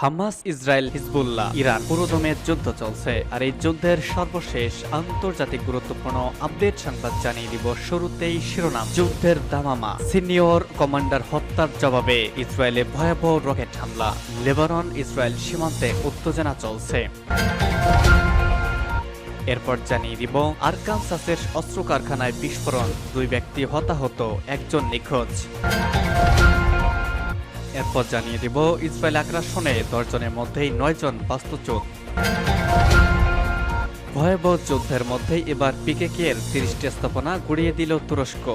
Hamas, Israel, Hezbollah, Iran পুরোদমে যুদ্ধ চলছে। আর এই যুদ্ধের সর্বশেষ আন্তর্জাতিক গুরুত্বপূর্ণ আপডেট সংবাদ জানিয়ে দিব শুরুতেই শিরোনাম। যুদ্ধের দামামা, সিনিয়র কমান্ডার হত্যার জবাবে ইসরায়েলে ভয়াবহ রকেট হামলা। লেবানন, ইসরায়েল সীমান্তে উত্তেজনা চলছে। এরপর জানিয়ে দিব, আরকানসাসের অস্ত্র কারখানায় বিস্ফোরণ। দুই ব্যক্তি হতাহত, একজন নিখোঁজ। এরপর জানিয়ে দিব, ইসরায়েল আগ্রাসনে দশজনের মধ্যেই নয়জন বাস্তুচ্যুত। ভয়াবহ যুদ্ধের মধ্যেই এবার পিকেকে এর তিরিশটি স্থাপনা গুড়িয়ে দিল তুরস্ক।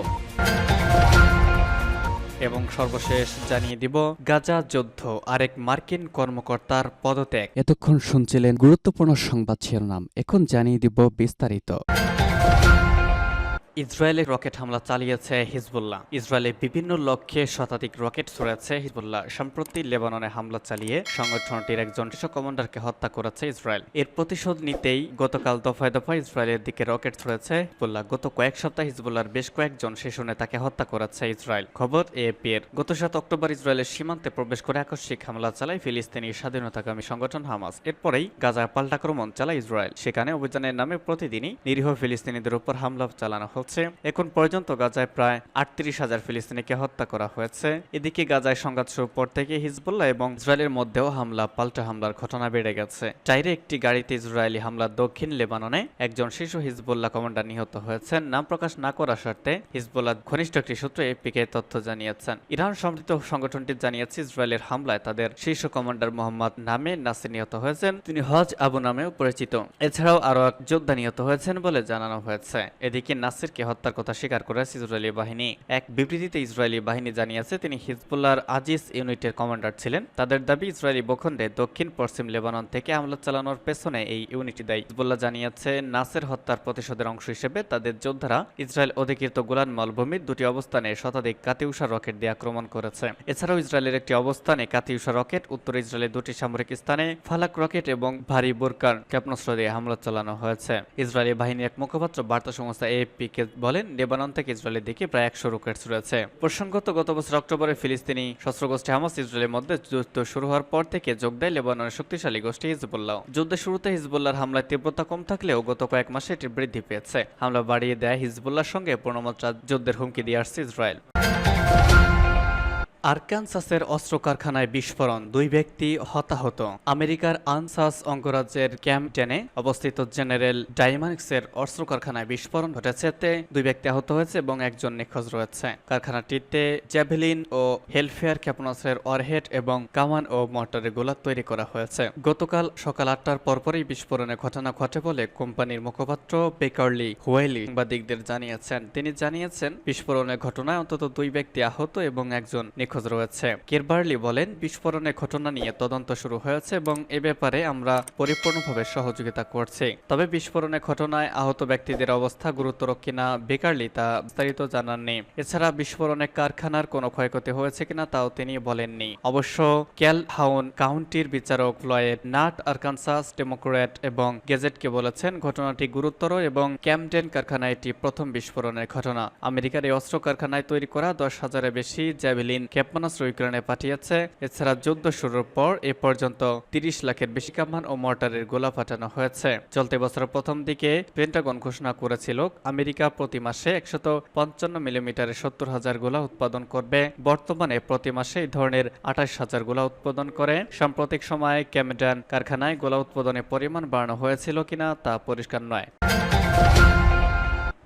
এবং সর্বশেষ জানিয়ে দিব, গাজা যুদ্ধ, আরেক মার্কিন কর্মকর্তার পদত্যাগ। এতক্ষণ শুনছিলেন গুরুত্বপূর্ণ সংবাদ শিরোনাম, এখন জানিয়ে দিব বিস্তারিত। ইসরায়েলে রকেট হামলা চালিয়েছে হিজবুল্লাহ। ইসরায়েলে বিভিন্ন লক্ষ্যে শতাধিক রকেট ছড়েছে হিজবুল্লাহ। সম্প্রতি লেবাননে হামলা চালিয়ে সংগঠনটির একজন শীর্ষ কমান্ডারকে হত্যা করেছে ইসরায়েল। এর প্রতিশোধ নিতেই গতকাল দফায় দফায় ইসরায়েলের দিকে রকেট ছড়েছে হিজবুল্লাহ। গত কয়েক সপ্তাহে হিজবুল্লাহর বেশ কয়েকজন শীর্ষ নেতাকে হত্যা করেছে ইসরায়েল। খবর এএপি এর গত সাত অক্টোবর ইসরায়েলের সীমান্তে প্রবেশ করে আকস্মিক হামলা চালায় ফিলিস্তিনি স্বাধীনতাকামী সংগঠন হামাস। এরপরেই গাজায় পাল্টাক্রমণ চালায় ইসরায়েল। সেখানে অভিযানের নামে প্রতিদিনই নিরীহ ফিলিস্তিনিদের উপর হামলা চালানো হচ্ছে এখন পর্যন্ত গাজায় প্রায় আটত্রিশ হাজার ফিলিস্তিনিকে হত্যা করা হয়েছে। এদিকে গাজায় সংঘাত শুরু পর থেকে হিজবুল্লাহ এবং ইসরায়েলের মধ্যেও হামলা, পাল্টা হামলার ঘটনা বেড়ে গেছে। চাইরে একটি গাড়িতে ইসরায়েলি হামলা দক্ষিণ লেবাননে একজন শিশু হিজবুল্লাহ কমান্ডার নিহত হয়েছেন। নাম প্রকাশ না করার শর্তে হিজবুল্লাহ ঘনিষ্ঠ একটি সূত্র এপিকে তথ্য জানিয়েছেন। ইরান সমৃদ্ধ সংগঠনটি জানিয়েছে, ইসরায়েলের হামলায় তাদের শীর্ষ কমান্ডার মোহাম্মদ নামে নাসির নিহত হয়েছেন। তিনি হজ আবু নামেও পরিচিত। এছাড়াও আরও এক যোদ্ধা নিহত হয়েছেন বলে জানানো হয়েছে। এদিকে নাসিরকে হত্যার কথা স্বীকার করেছে ইসরায়েলি বাহিনী। এক বিবৃতিতে ইসরায়েলি বাহিনী জানিয়েছে, তিনি হিজবুল্লাহর আজিজ ইউনিটের কমান্ডার ছিলেন। তাদের দাবি, ইসরায়েলি ভূখণ্ডে দক্ষিণ পশ্চিম লেবানন থেকে হামলা চালানোর পেছনে এই ইউনিটি দায়ী। হিজবুল্লাহ জানিয়েছে, নাসের হত্যার প্রতিশোধের অংশ হিসেবে তাদের যোদ্ধারা ইসরায়েল অধিকৃত গোলান মালভূমির দুটি অবস্থানে শতাধিক কাতিউষা রকেট দিয়ে আক্রমণ করেছে। এছাড়াও ইসরায়েলের একটি অবস্থানে কাতিউষা রকেট উত্তর ইসরায়েলের দুটি সামরিক স্থানে ফালাক রকেট এবং ভারী বোরকার ক্ষেপণাস্ত্র দিয়ে হামলা চালানো হয়েছে। ইসরায়েলি বাহিনীর এক মুখপাত্র বার্তা সংস্থা এএফপি কে বলেন, লেবানন থেকে ইসরায়েলের দিকে প্রায় একশো রকেট ছুড়েছে। প্রসঙ্গত, গত বছর অক্টোবরে ফিলিস্তিনি সশস্ত্রগোষ্ঠী হামাস ইসরায়েলের মধ্যে যুদ্ধ শুরু হওয়ার পর থেকে যোগ দেয় লেবাননের শক্তিশালী গোষ্ঠী হিজবুল্লাহ। যুদ্ধের শুরুতে হিজবুল্লাহর হামলায় তীব্রতা কম থাকলেও গত কয়েক মাসে এটি বৃদ্ধি পেয়েছে। হামলা বাড়িয়ে দেয় হিজবুল্লাহর সঙ্গে পূর্ণমাত্রা যুদ্ধের হুমকি দিয়ে আসছে ইসরায়েল। আরকানসাসের অস্ত্র কারখানায় বিস্ফোরণ, দুই ব্যক্তি হতাহত। আমেরিকার আনসাস অঙ্গরাজ্যের ক্যাম্পটেনে অবস্থিত জেনারেল ডাইমানিক্সের অস্ত্র কারখানায় বিস্ফোরণ ঘটেছে। দুই ব্যক্তি আহত হয়েছে এবং একজন নিখোঁজ রয়েছে। কারখানাটিতে জ্যাভেলিন ও হেলফেয়ার ক্ষেপণাস্ত্রের ওয়ারহেড এবং কামান ও মর্টারের গোলা তৈরি করা হয়েছে। গতকাল সকাল আটটার পরপরই বিস্ফোরণের ঘটনা ঘটে বলে কোম্পানির মুখপাত্র বেকারলি হুয়েলি সাংবাদিকদের জানিয়েছেন। তিনি জানিয়েছেন, বিস্ফোরণের ঘটনায় অন্তত দুই ব্যক্তি আহত এবং একজন নিখোঁজ রয়েছে। কিরবার্লি বলেন বিস্ফোরণের ঘটনা নিয়ে তদন্ত শুরু হয়েছে এবং এ ব্যাপারে আমরা পরিপূর্ণভাবে সহযোগিতা করছি। তবে বিস্ফোরণের ঘটনায় আহত ব্যক্তিদের অবস্থা গুরুতর কিনা বেকারলি তা বিস্তারিত জানাননি এছাড়া বিস্ফোরণে কারখানার কোনো ক্ষয়ক্ষতি হয়েছে কিনা তাও তিনি বলেননি। অবশ্য ক্যালহাউন কাউন্টির বিচারক লয়েড নাট, আরকানসাস ডেমোক্র্যাট এবং গেজেটকে বলেছেন, ঘটনাটি গুরুতর এবং ক্যামডেন কারখানায় এটি প্রথম বিস্ফোরণের ঘটনা। আমেরিকার এই অস্ত্র কারখানায় তৈরি করা দশ হাজারের বেশি জ্যাভেলিন ক্ষেপণাস্ত্র ইউক্রেনে পাঠিয়েছে। এছাড়া যুদ্ধ শুরুর পর এ পর্যন্ত তিরিশ লাখের বেশি কামান ও মর্টারের গোলা পাঠানো হয়েছে। চলতি বছরের প্রথম দিকে পেন্টাগন ঘোষণা করেছিল, আমেরিকা প্রতি মাসে একশত পঞ্চান্ন মিলিমিটারের সত্তর হাজার গোলা উৎপাদন করবে। বর্তমানে প্রতি মাসে এই ধরনের আঠাশ হাজার গোলা উৎপাদন করে। সাম্প্রতিক সময়ে ক্যামেডান কারখানায় গোলা উৎপাদনের পরিমাণ বাড়ানো হয়েছিল কিনা তা পরিষ্কার নয়।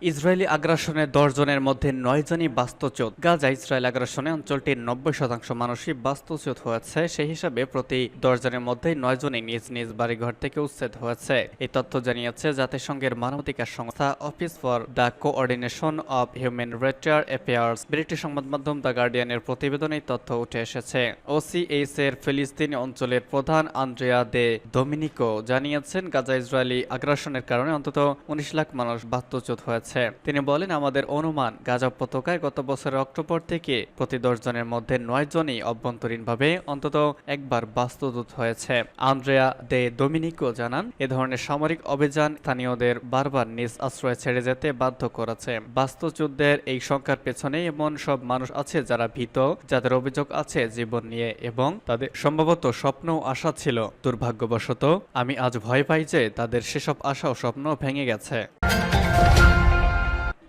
ইসরায়েলি আগ্রাসনে দশ জনের মধ্যে নয় জনই বাস্তুচ্যুত। গাজা ইসরায়েল আগ্রাসনে অঞ্চলটির নব্বই শতাংশ মানুষই বাস্তুচ্যুত হয়েছে। সেই হিসাবে প্রতি দশ জনের মধ্যে নয় জনই নিজ নিজ বাড়িঘর থেকে উচ্ছেদ হয়েছে। এই তথ্য জানিয়েছে জাতিসংঘের মানবাধিকার সংস্থা Office for the Coordination of Humanitarian Affairs. British সংবাদ মাধ্যম দ্য গার্ডিয়ানের প্রতিবেদনে এই তথ্য উঠে এসেছে। ওসিএইচ এর ফিলিস্তিনি অঞ্চলের প্রধান আন্দ্রেয়া দে ডোমিনিকো জানিয়েছেন, গাজা ইসরায়েলি আগ্রাসনের কারণে অন্তত উনিশ লাখ মানুষ বাস্তুচ্যুত হয়েছে। হয়েছে তিনি বলেন, আমাদের অনুমান গাজা উপত্যকায় গত বছরের অক্টোবর থেকে প্রতি দশ জনের মধ্যে নয় জনই অভ্যন্তরীণভাবে অন্তত একবার বাস্তুদূত হয়েছে। আন্দ্রেয়া দে ডোমিনিকো জানান, এ ধরনের সামরিক অভিযান স্থানীয়দের বারবার নিজ আশ্রয় ছেড়ে যেতে বাধ্য করেছে। বাস্তুযুদ্ধের এই সংখ্যার পেছনে এমন সব মানুষ আছে যারা ভীত, যাদের অভিযোগ আছে জীবন নিয়ে এবং তাদের সম্ভবত স্বপ্ন আশা ছিল। দুর্ভাগ্যবশত, আমি আজ ভয় পাই যে তাদের সেসব আশা ও স্বপ্ন ভেঙে গেছে।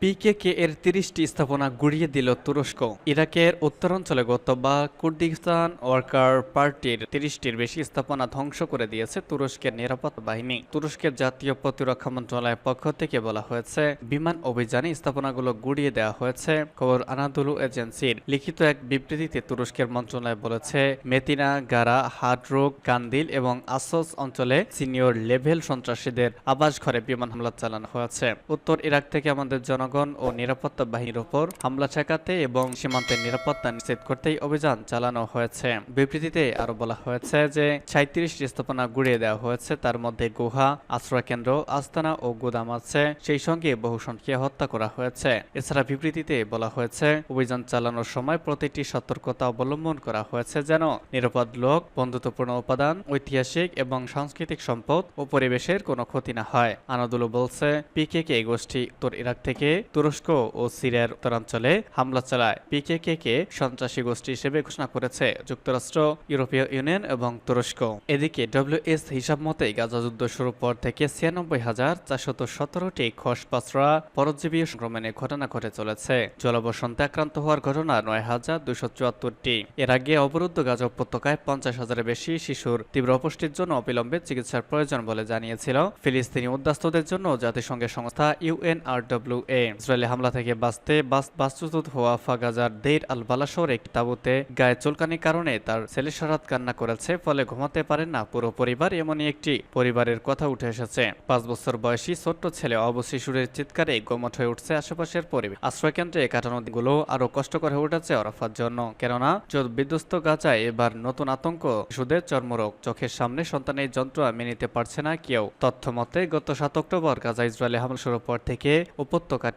পিকেকে এর তিরিশটি স্থাপনা গুড়িয়ে দিল তুরস্ক। ইরাকের উত্তরাঞ্চলে গত বা কুর্দিস্তান ওয়ার্কার পার্টির তিরিশটির বেশি স্থাপনা ধ্বংস করে দিয়েছে তুরস্কের নিরাপত্তা বাহিনী। তুরস্কের জাতীয় প্রতিরক্ষা মন্ত্রণালয়ের পক্ষ থেকে বলা হয়েছে, বিমান অভিযানে স্থাপনাগুলো গুড়িয়ে দেওয়া হয়েছে, খবর আনাদুলু এজেন্সির লিখিত এক বিবৃতিতে তুরস্কের মন্ত্রণালয় বলেছে, মেতিনা, গারা হাডরোগ কান্দিল এবং আসস অঞ্চলে সিনিয়র লেভেল সন্ত্রাসীদের আবাস ঘরে বিমান হামলা চালানো হয়েছে। উত্তর ইরাক থেকে আমাদের জনগণ ও নিরাপত্তা বাহিনীর উপর হামলা ঠেকাতে এবং সীমান্তের নিরাপত্তা নিশ্চিত করতেই অভিযান চালানো হয়েছে। বিবৃতিতে আরও বলা হয়েছে যে সাঁত্রিশটি স্থাপনা গুড়িয়ে দেওয়া হয়েছে, তার মধ্যে গুহা আশ্রয় কেন্দ্র আস্তানা ও গুদাম আছে, সেই সঙ্গে বহু সংখ্যা হত্যা করা হয়েছে। এছাড়া বিবৃতিতে বলা হয়েছে, অভিযান চালানোর সময় প্রতিটি সতর্কতা অবলম্বন করা হয়েছে যেন নিরাপদ লোক, বন্ধুত্বপূর্ণ উপাদান, ঐতিহাসিক এবং সাংস্কৃতিক সম্পদ ও পরিবেশের কোনো ক্ষতি না হয়। আনাদুলু বলছে, পিকেকে গোষ্ঠী উত্তর ইরাক থেকে তুরস্ক ও সিরিয়ার উত্তরাঞ্চলে হামলা চালায়। পিকেকে কে সন্ত্রাসী গোষ্ঠী হিসেবে ঘোষণা করেছে যুক্তরাষ্ট্র, ইউরোপীয় ইউনিয়ন এবং তুরস্ক। এদিকে ডব্লিউএস হিসাব মতে গাজা যুদ্ধ শুরু পর থেকে ছিয়ানব্বই হাজার চারশত সতেরোটি খসপাসরা পরজীবী সংক্রমণের ঘটনা ঘটে চলেছে। জলবসন্তে আক্রান্ত হওয়ার ঘটনা নয় হাজার দুশো চুয়াত্তরটি। এর আগে অবরুদ্ধ গাজা উপত্যকায় পঞ্চাশ হাজারের বেশি শিশুর তীব্র অপুষ্টির জন্য অবিলম্বে চিকিৎসার প্রয়োজন বলে জানিয়েছিল। ফিলিস্তিনি উদ্বাস্তুদের জন্য জাতিসংঘের সংস্থা ইউএনআরডব্লিউএ ইসরায়েলি হামলা থেকে বাঁচতে বাস্তুচ্যুত হওয়া ফাগাজার দেইর আল বালা শহরে একটি তাঁবুতে গায়ে চুলকানির কারণে তার ছেলে সারাত কান্না করেছে, ফলে ঘুমাতে পারেন না। পুরো পরিবার এমনই একটি পরিবারের কথা উঠে এসেছে। পাঁচ বছর বয়সী ছোট্ট ছেলে অব শিশুরের চিৎকারে গোমট হয়ে উঠছে আশেপাশের পরিবেশ। আশ্রয়কেন্দ্রে কাটানো দিনগুলো আরও কষ্টকর হয়ে উঠেছে অরাফার জন্য। কেননা বিধ্বস্ত গাছায় এবার নতুন আতঙ্ক। শিশুদের চর্মরোগ, চোখের সামনে সন্তানের যন্ত্র মেনে নিতে পারছে না কেউ। তথ্য মতে গত সাত অক্টোবর গাজা ইসরায়েলি হামলা শুরুর পর থেকে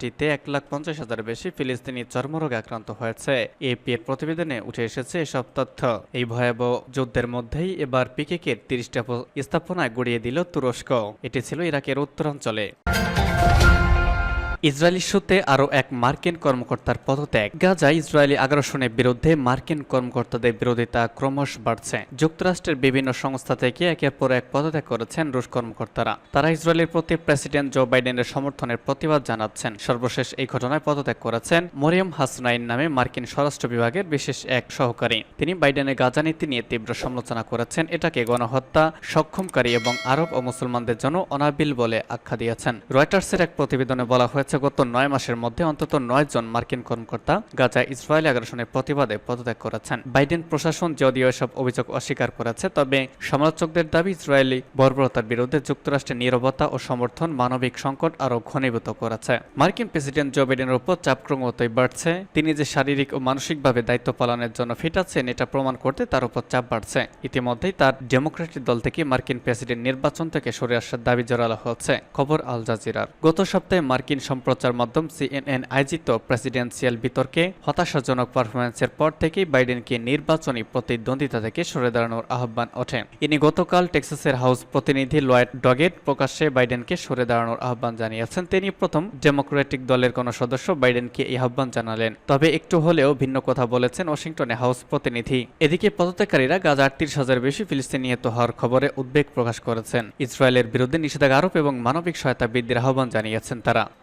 উপত্যকাটিতে এক লাখ পঞ্চাশ হাজার বেশি ফিলিস্তিনি চর্মরোগে আক্রান্ত হয়েছে। এপি এর প্রতিবেদনে উঠে এসেছে এসব তথ্য। এই ভয়াবহ যুদ্ধের মধ্যেই এবার পিকেকের তিরিশটা স্থাপনায় গড়িয়ে দিল তুরস্ক। এটি ছিল ইরাকের উত্তরাঞ্চলে। ইসরায়েল সূত্রে আরও এক মার্কিন কর্মকর্তার পদত্যাগ। গাজা ইসরায়েলি আগ্রাসনের বিরুদ্ধে মার্কিন কর্মকর্তাদের বিরোধিতা ক্রমশ বাড়ছে। যুক্তরাষ্ট্রের বিভিন্ন সংস্থা থেকে একের পর এক পদত্যাগ করেছেন রুশ কর্মকর্তারা। তারা ইসরায়েলের প্রতি প্রেসিডেন্ট জো বাইডেনের সমর্থনের প্রতিবাদ জানাচ্ছেন। সর্বশেষ এই ঘটনায় পদত্যাগ করেছেন মরিয়ম হাসনাইন নামে মার্কিন স্বরাষ্ট্র বিভাগের বিশেষ এক সহকারী। তিনি বাইডেনের গাজা নীতি নিয়ে তীব্র সমালোচনা করেছেন। এটাকে গণহত্যা, সক্ষমকারী এবং আরব ও মুসলমানদের জন্য অনাবিল বলে আখ্যা দিয়েছেন। রয়টার্সের এক প্রতিবেদনে বলা হয়েছে হয়েছে গত নয় মাসের মধ্যে অন্তত নয় জন মার্কিন কর্মকর্তা গাজায় ইসরায়েলি আগ্রাসনের প্রতিবাদে পদত্যাগ করেছেন। বাইডেন প্রশাসন যদিও এসব অভিযোগ অস্বীকার করেছে, তবে সমালোচকদের দাবি ইসরায়েলি বর্বরতার বিরুদ্ধে যুক্তরাষ্ট্রের নীরবতা ও সমর্থন মানবিক সংকট আরও ঘনীভূত করেছে। মার্কিন প্রেসিডেন্ট জো বাইডেনের উপর চাপ ক্রমতই বাড়ছে। তিনি যে শারীরিক ও মানসিকভাবে দায়িত্ব পালনের জন্য ফিট আছেন, এটা প্রমাণ করতে তার উপর চাপ বাড়ছে। ইতিমধ্যেই তার ডেমোক্রেটিক দল থেকে মার্কিন প্রেসিডেন্ট নির্বাচন থেকে সরে আসার দাবি জোরালো হচ্ছে, খবর আল জাজিরার। গত সপ্তাহে মার্কিন সম্প্রচার মাধ্যম সিএনএন আয়োজিত প্রেসিডেন্সিয়াল বিতর্কে হতাশাজনক পারফরমেন্সের পর থেকেই বাইডেনকে নির্বাচনী প্রতিদ্বন্দ্বিতা থেকে সরে দাঁড়ানোর আহ্বান ওঠে। ইনি গতকাল টেক্সাসের হাউস প্রতিনিধি লয়েড ডগেট প্রকাশ্যে বাইডেনকে সরে দাঁড়ানোর আহ্বান জানিয়েছেন। তিনি প্রথম ডেমোক্রেটিক দলের কোন সদস্য বাইডেনকে এই আহ্বান জানালেন। তবে একটু হলেও ভিন্ন কথা বলেছেন ওয়াশিংটনে হাউস প্রতিনিধি। এদিকে পদত্যাগকারীরা গাজা আটত্রিশ হাজার বেশি ফিলিস্তিনি নিহত হওয়ার খবরে উদ্বেগ প্রকাশ করেছেন। ইসরায়েলের বিরুদ্ধে নিষেধাজ্ঞা আরোপ এবং মানবিক সহায়তা বৃদ্ধির আহ্বান জানিয়েছেন তারা।